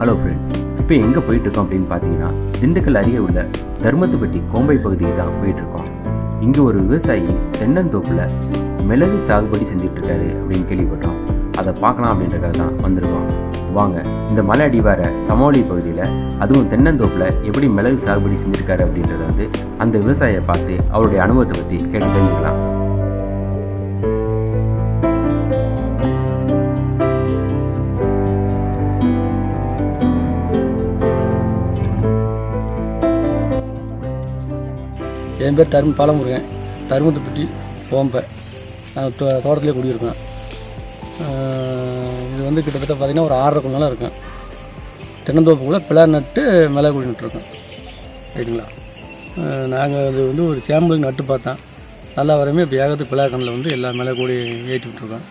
Hello friends இப்போ எங்கே போயிட்டு இருக்கோம் அப்படின்னு பார்த்தீங்கன்னா திண்டுக்கல் அருகே உள்ள தர்மத்துப்பட்டி கோம்பை பகுதிக்கு தான் போயிட்டு இருக்கோம் இங்கே ஒரு விவசாயி தென்னந்தோப்பில் மிளகு சாகுபடி செஞ்சுட்டு இருக்காரு அப்படின்னு கேள்விப்பட்டோம். அதை பார்க்கலாம் அப்படின்றதுக்காக தான் வந்திருக்கோம். வாங்க இந்த மலை அடிவார சமோலி பகுதியில் அதுவும் தென்னந்தோப்பில் எப்படி மிளகு சாகுபடி செஞ்சுருக்காரு அப்படின்றத வந்து அந்த விவசாயியை பார்த்து அவருடைய அனுபவத்தை பற்றி கேட்டு தெரிஞ்சுக்கலாம். என் பேர் தரும பாலமுருகன். தருமத்துப்பட்டி ஓம்பை நான் தோ தோட்டத்திலே குடியிருக்கேன். இது வந்து கிட்டத்தட்ட பார்த்திங்கன்னா ஒரு ஆறரை நாளாக இருக்கும். தென்னந்தோப்புக்குள்ளே பிளார் நட்டு மிளகு குடி நட்டுருக்கோம். ரைட்டுங்களா நாங்கள் அது வந்து ஒரு சேம்பலுக்கு நட்டு பார்த்தோம். நல்லா வரமே இப்போ ஏகத்து பிள்ளாக்கண்ணில் வந்து எல்லா மிளகு கூடி ஏற்றி விட்டுருக்கோம்.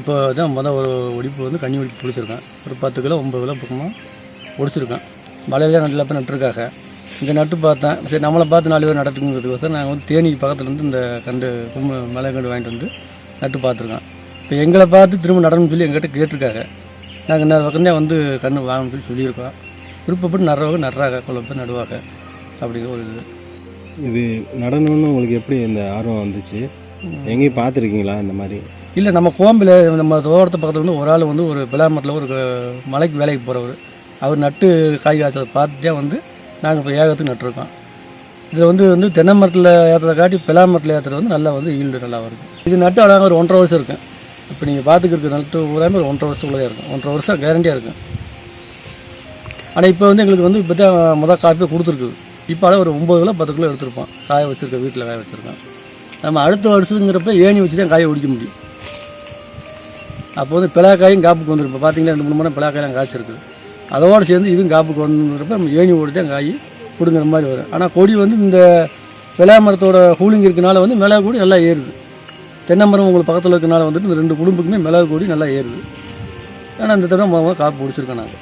இப்போ தான் மொதல் ஒரு ஒடிப்பு வந்து கண்ணி ஒடிப்பு பிடிச்சிருக்கேன் ஒரு பத்து கிலோ ஒம்பது கிலோ பக்கமாக ஒடிச்சிருக்கேன் மலையில தான் நல்லா நட்டுருக்காங்க. இங்கே நட்டு பார்த்தேன். சரி நம்மளை பார்த்து நாலு பேர் நடத்துங்கிறதுக்கோசரம் நாங்கள் வந்து தேனிக்கு பக்கத்துல இருந்து இந்த கண்டு கும்பு மலை கண்டு வாங்கிட்டு வந்து நட்டு பார்த்துருக்கோம். இப்போ எங்களை பார்த்து திரும்ப நடணும்னு சொல்லி எங்கிட்ட கேட்டிருக்காங்க. நாங்கள் இன்னொரு பக்கம்தான் வந்து கன்று வாங்கணும்னு சொல்லி சொல்லியிருக்கோம். விருப்பப்பட்டு நடுறவங்க நடுறாங்க பேர் நடுவாங்க. அப்படிங்கிற ஒரு இது. இது நடனம்னு உங்களுக்கு எப்படி இந்த ஆர்வம் வந்துச்சு? எங்கேயும் பார்த்துருக்கீங்களா இந்த மாதிரி? இல்லை நம்ம கோம்பில் நம்ம தோட்டத்து பக்கத்தில் வந்து ஒரு ஆள் வந்து ஒரு பிளாமரத்தில் ஒரு மலைக்கு வேலைக்கு போகிறவர் அவர் நட்டு காய் காய்ச்சதை பார்த்துட்டே வந்து நாங்கள் இப்போ ஏகத்துக்கு நட்டுருக்கோம். இதில் வந்து வந்து தென்னை மரத்தில் ஏற்றுறத காட்டி பிளா மரத்தில் ஏற்றுறது வந்து நல்லா வந்து ஈல்டு நல்லா வருது. இது நட்டு அழகாக ஒரு ஒன்றரை வருஷம் இருக்கும். இப்போ நீங்கள் பார்த்துக்கிறது நட்டு பூராமே ஒரு ஒன்றரை வருஷத்துக்குள்ளே இருக்கும். ஒன்றரை வருஷம் கேரண்டியாக இருக்கும். ஆனால் இப்போ வந்து எங்களுக்கு வந்து இப்போ தான் முதல் காப்பி கொடுத்துருக்குது இப்போ அளவு ஒரு ஒம்பது கிலோ பத்து கிலோ எடுத்துருப்போம். காய வச்சுருக்கேன் வீட்டில் காய வச்சுருக்கேன் நம்ம அடுத்த வருஷங்கிறப்ப ஏணி வச்சு தான் காய ஒடிக்க முடியும். அப்போ வந்து பிளாக்காயும் காப்புக்கு வந்துருப்போம் பார்த்தீங்கன்னா ரெண்டு மூணு மணி பிளாக்காயெல்லாம் காய்ச்சிருக்குது அதோடு சேர்ந்து இதுவும் காப்புக்கு வந்துருப்ப நம்ம ஏணி ஓடி தான் காய் பிடுங்குற மாதிரி வரும். ஆனால் கொடி வந்து இந்த பிளா மரத்தோட கூலிங் இருக்கனால வந்து மிளகு கொடி நல்லா ஏறுது. தென்னை மரம் உங்களுக்கு பக்கத்தில் இருக்கனால வந்துட்டு இந்த ரெண்டு குடும்பக்குமே மிளகு கொடி நல்லா ஏறுது. ஆனால் இந்த தடவை மொதல் காப்பு பிடிச்சிருக்கோம் நாங்கள்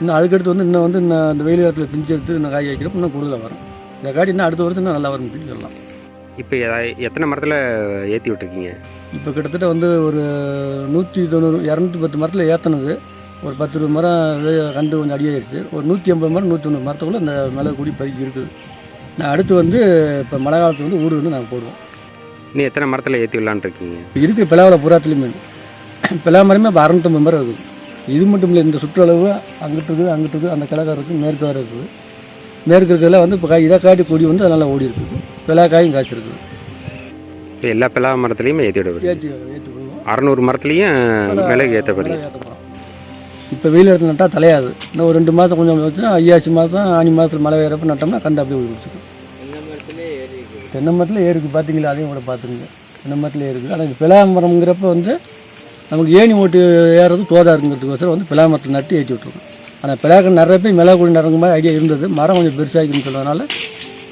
இன்னும் அதுக்கடுத்து வந்து இன்னும் வந்து இன்னும் இந்த வெயில் காலத்தில் பிஞ்சு எடுத்து இன்னும் காய் வைக்கிறப்ப இன்னும் கூடுதலாக வரும். இதை காட்டி இன்னும் அடுத்த வருஷம் இன்னும் நல்லா வரும்னு சொல்லி சொல்லலாம். இப்போ எதா- எத்தனை மரத்தில் ஏற்றி விட்டுருக்கீங்க? இப்போ கிட்டத்தட்ட வந்து ஒரு நூற்றி தொண்ணூறு இரநூத்தி பத்து மரத்தில் ஏற்றினது ஒரு பத்து இருபது மரம் கண்டு கொஞ்சம் அடியாயிருச்சு ஒரு நூற்றி ஐம்பது மரம் நூற்றி தொண்ணூறு மரத்துக்குள்ளே இந்த மிளகு கூடி பைக்கு இருக்குது. நான் அடுத்து வந்து இப்போ மழை காலத்துல வந்து ஊடு வந்து நாங்கள் போடுவோம். இன்னும் எத்தனை மரத்தில் ஏற்றி இப்போ இருக்குது பிளாவில் புறாத்துலேயுமே பிளா மரமே இப்போ அறநூத்தம்பது மரம் இருக்குது. இது மட்டும் இல்லை இந்த சுற்றளவு அங்கிட்டு இருக்குது அங்கிட்டு இருக்குது அந்த கிழக்கா இருக்குது மேற்கு வர இருக்குது. மேற்கு இருக்கிறதுல வந்து இப்போ காய் இதை காட்டி கொடி வந்து அது நல்லா ஓடி இருக்குது. பிளா காயும் காய்ச்சிருக்குது இப்போ எல்லா பிளா மரத்துலையுமே ஏற்றி விட போறீங்க. ஏற்றி ஏற்றி விடுவோம். அறநூறு மரத்துலேயும் மிளகு ஏற்ற போறீங்க இப்போ வெயில் இடத்துல நட்டால் தலையாது. இன்னும் ஒரு ரெண்டு மாதம் கொஞ்சம் வச்சு ஐயாசி மாதம் ஆனி மாதத்தில் மழை பெய்யறப்ப நட்டோம்னா கண்டு அப்படியே பிடிச்சிக்கும். தென்னை மரத்தில் ஏருக்கு பார்த்தீங்களா அதையும் கூட பார்த்துங்க தென்னை மரத்தில் ஏருக்கு ஆனால் இந்த பிளா மரம்ங்கிறப்ப வந்து நமக்கு ஏணி ஓட்டு ஏறது தோதா இருக்குங்கிறதுக்கோசரம் வந்து பிளா மரத்தில் நட்டு ஏற்றி விட்ருக்கோம் ஆனால் பிளாக்கள் நிறைய போய் மிளகு கொடி நரங்க மாதிரி ஐடியா இருந்தது. மரம் கொஞ்சம் பெருசாகிக்குன்னு சொல்றதுனால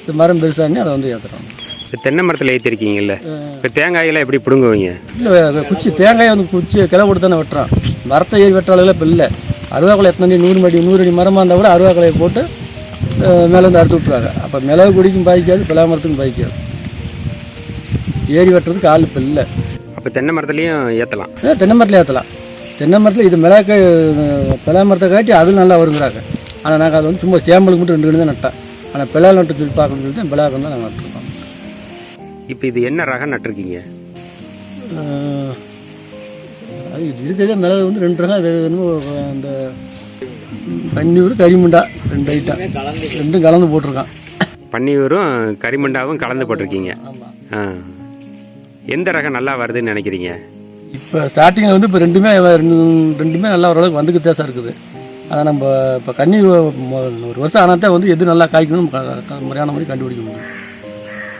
இந்த மரம் பெருசாகி அதை வந்து ஏற்றுறோம் இப்போ தென்னை மரத்தில் ஏற்றிருக்கீங்கல்ல இப்போ தேங்காயெல்லாம் எப்படி பிடுங்குவீங்க? இல்லை குச்சி. தேங்காயை வந்து குச்சி கிளை கொடுத்து தானே வெட்டுறான் மரத்தை ஏறி வெட்டுற அளவில் இப்போ இல்லை. அருவாக்குலை எத்தனை அடி? நூறு அடி நூறு அடி மரமாக இருந்தால் கூட அருவாக்குலையை போட்டு மேலே வந்து அறுத்து விட்ருவாங்க அப்போ மிளகு குடிக்கும் பாதிக்காது பிளா மரத்துக்கும் பாதிக்காது. ஏறி வெட்டுறதுக்கு ஆள் இப்போ இல்லை. அப்போ தென்னை மரத்துலேயும் ஏற்றலாம் தென்னை மரத்தில் ஏற்றலாம் தென்னை மரத்தில் இது மிளகு பிளா மரத்தை காட்டி அது நல்லா வருங்கிறாங்க. ஆனால் நாங்கள் அது வந்து சும்மா சேம்பலுக்கு மட்டும் ரெண்டு தான் நட்டேன் ஆனால் பிளா நட்டு சொல்லி பார்க்கணும்னு சொல்லி தான் பிளாக்கம் தான் நாங்கள் நட்டுருக்கோம். இப்போ இது என்ன ரகம் நட்டிருக்கீங்க? அது இது இருக்கிறதே மிளகு வந்து ரெண்டு ரகம் அது என்னமோ அந்த பன்னீர் கரிமுண்டா ரெண்டு ஐட்டம் ரெண்டும் கலந்து போட்டிருக்கான். பன்னியூரும் கரிமண்டாவும் கலந்து போட்டிருக்கீங்க. எந்த ரகம் நல்லா வருதுன்னு நினைக்கிறீங்க? இப்போ ஸ்டார்டிங்கில் வந்து இப்போ ரெண்டுமே ரெண்டு ரெண்டுமே நல்லா ஓரளவுக்கு வந்துக்கு தேசம் இருக்குது. அதை நம்ம இப்போ கன்னி ஒரு வருஷம் ஆனால் வந்து எது நல்லா காய்க்கணும் முறையான மாதிரி கண்டுபிடிக்க முடியும்.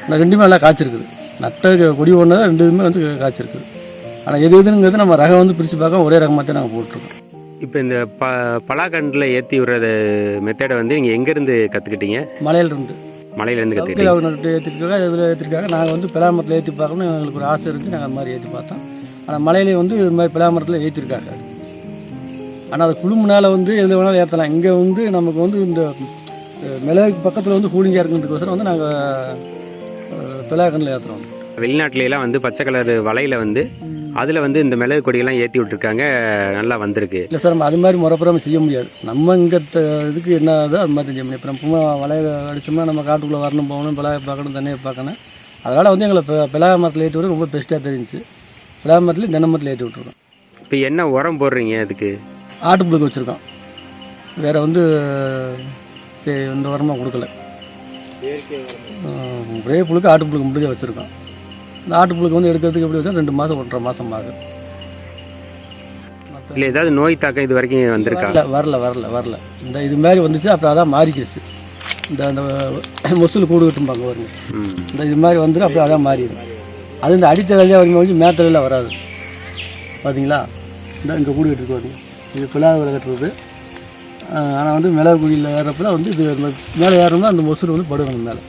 ஆனால் ரெண்டுமே நல்லா காய்ச்சிருக்குது. நட்ட கொடி ஒன்று ரெண்டுமே வந்து காய்ச்சிருக்குது. ஆனால் எது எதுங்கிறது நம்ம ரகம் வந்து பிரித்து பார்க்க ஒரே ரகமாக தான் நாங்கள் போட்டிருக்கோம். இப்போ இந்த ப பலாக்கண்டில் ஏற்றி விடுறது மெத்தடை வந்து நீங்கள் எங்கேருந்து கற்றுக்கிட்டீங்க மலையில இருந்து மலையிலேருந்து சவுக்கில் கற்றுக்கிட்டீங்க அவர் நட்டு ஏற்றிருக்காங்க இதில் ஏற்றிருக்காங்க நாங்கள் வந்து பிளாமரத்தில் ஏற்றி பார்க்கணும்னு எங்களுக்கு ஒரு ஆசை இருந்துச்சு நாங்கள் அது மாதிரி ஏற்றி பார்த்தோம். ஆனால் மலையிலே வந்து இது மாதிரி பிளாமரத்தில் ஏற்றிருக்காங்க ஆனால் அது குழுமுனால் வந்து எது வேணாலும் ஏற்றலாம் இங்கே வந்து நமக்கு வந்து இந்த மிளகுக்கு பக்கத்தில் வந்து கூலிங்காக இருக்கிறதுக்கோசரம் வந்து நாங்கள் பிளாக்கனில் ஏற்றுறோம் வெளிநாட்டுல எல்லாம் வந்து பச்சை கலர் வலையில வந்து அதில் வந்து இந்த மிளகு கொடியெல்லாம் ஏற்றி விட்டுருக்காங்க. நல்லா வந்திருக்கு. இல்லை சார் நம்ம அது மாதிரி முறைப்புறம் செய்ய முடியாது. நம்ம இங்கே இதுக்கு என்ன ஆகுதோ அது மாதிரி செய்ய முடியும் இப்போ நம்ம சும்மா வலைய அடிச்சோம்னா நம்ம காட்டுக்குள்ளே வரணும் போகணும் பிளாய பார்க்கணும் தண்ணியை பார்க்கணும். அதனால் வந்து எங்களை பெ- பிளாய மரத்தில் ஏற்றி விட ரொம்ப பெஸ்ட்டாக தெரிஞ்சுச்சு. பிளாய மரத்துலையும் தென்னை மரத்தில் ஏற்றி விட்ருக்கோம் இப்போ என்ன உரம் போடுறீங்க அதுக்கு? ஆட்டுப்புழுக்கு வச்சுருக்கோம். வேறு வந்து சரி, இந்த உரமாக கொடுக்கல. ஒரே புழுக்கு ஆட்டுப்புழுக்கு மட்டும் வச்சுருக்கோம். இந்த ஆட்டுப்புழுக்கு வந்து எடுக்கிறதுக்கு எப்படி வச்சா ரெண்டு மாதம் ஒன்றரை மாதம் ஆகும். இல்லை ஏதாவது நோய் தாக்கம் இது வரைக்கும் வந்திருக்கா? வரல வரல வரல வரல. இந்த இது மாதிரி வந்துச்சு அப்புறம் அதான் மாறிக்கிடுச்சு. இந்த அந்த மொசூல் கூடு கட்டும்பாங்க வருங்க இந்த இது மாதிரி வந்துடும் அப்புறம் அதான் மாறிடும். அது இந்த அடித்தலையாக வரைக்கும் வரைக்கும் மேத்தலையில் வராது. பார்த்தீங்களா இந்த இங்கே கூடு கட்டிருக்கு வருங்க இது பிளாவில் கட்டுறது. ஆனால் வந்து மிளகு குடியில் ஏறப்பல வந்து இது மேலே ஏறணும்னா அந்த மொசூல் வந்து படுகணும் மேலே.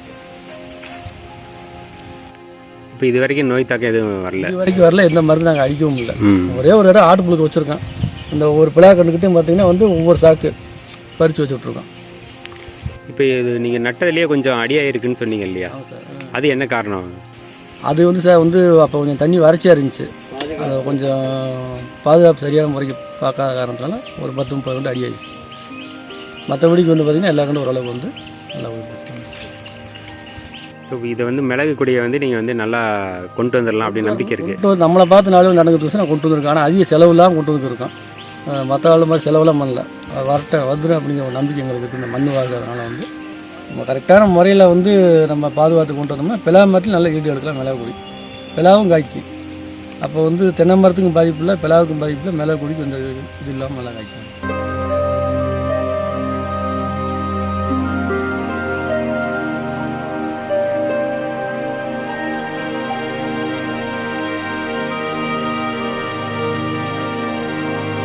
இப்போ இது வரைக்கும் நோய் தாக்கம் எதுவும் வரல. இது வரைக்கும் வரல எந்த மருந்து நாங்கள் அடிக்கவும் இல்லை. ஒரே ஒரு இடம் ஆட்டுப்புழுக்கு வச்சுருக்கேன் இந்த ஒவ்வொரு பிள்ளை கண்டுக்கிட்டையும் பார்த்தீங்கன்னா வந்து ஒவ்வொரு சாக்கு பறித்து வச்சு விட்ருக்கோம் இப்போ இது நீங்கள் நட்டதுலேயே கொஞ்சம் அடியாக இருக்குன்னு சொன்னீங்க இல்லையா? அது என்ன காரணம்? அது வந்து சார் வந்து அப்போ கொஞ்சம் தண்ணி வறட்சியாக இருந்துச்சு. அது கொஞ்சம் பாதுகாப்பு சரியான முறைக்கு பார்க்காத காரணத்தினால ஒரு பத்து முப்பது வந்து அடி ஆயிடுச்சு மற்றபடிக்கு வந்து பார்த்திங்கன்னா எல்லா கண்டும் ஓரளவுக்கு வந்து நல்லா ஸோ இதை வந்து மிளகு கொடியை வந்து நீங்கள் வந்து நல்லா கொண்டு வந்துடலாம் அப்படின்னு நம்பிக்கை இருக்குது நம்மளை பார்த்து நாலு நடந்துட்டு நான் கொண்டு வந்திருக்கேன் ஆனால் அதிக செலவுலாம் கொண்டு வந்துருக்கோம். மற்ற ஆள் மாதிரி செலவெல்லாம் பண்ணல. வரட்ட வந்துடும் அப்படிங்கிற ஒரு நம்பிக்கை எங்களுக்கு இருக்குது இந்த மண் வாழ்கிறதுனால வந்து. நம்ம கரெக்டான முறையில் வந்து நம்ம பாதுகாத்து கொண்டு வந்தோம்னா பிளா மரத்தில் நல்லா ஈடு எடுக்கலாம் மிளகு கொடி. பிளாவும் காய்க்கும். அப்போ வந்து தென்னை மரத்துக்கும் பாதிப்பு இல்லை பிளாவுக்கும் பாதிப்பு இல்லை மிளகு கொடி கொஞ்சம் இது இல்லாமல் நல்லா காய்க்கும்.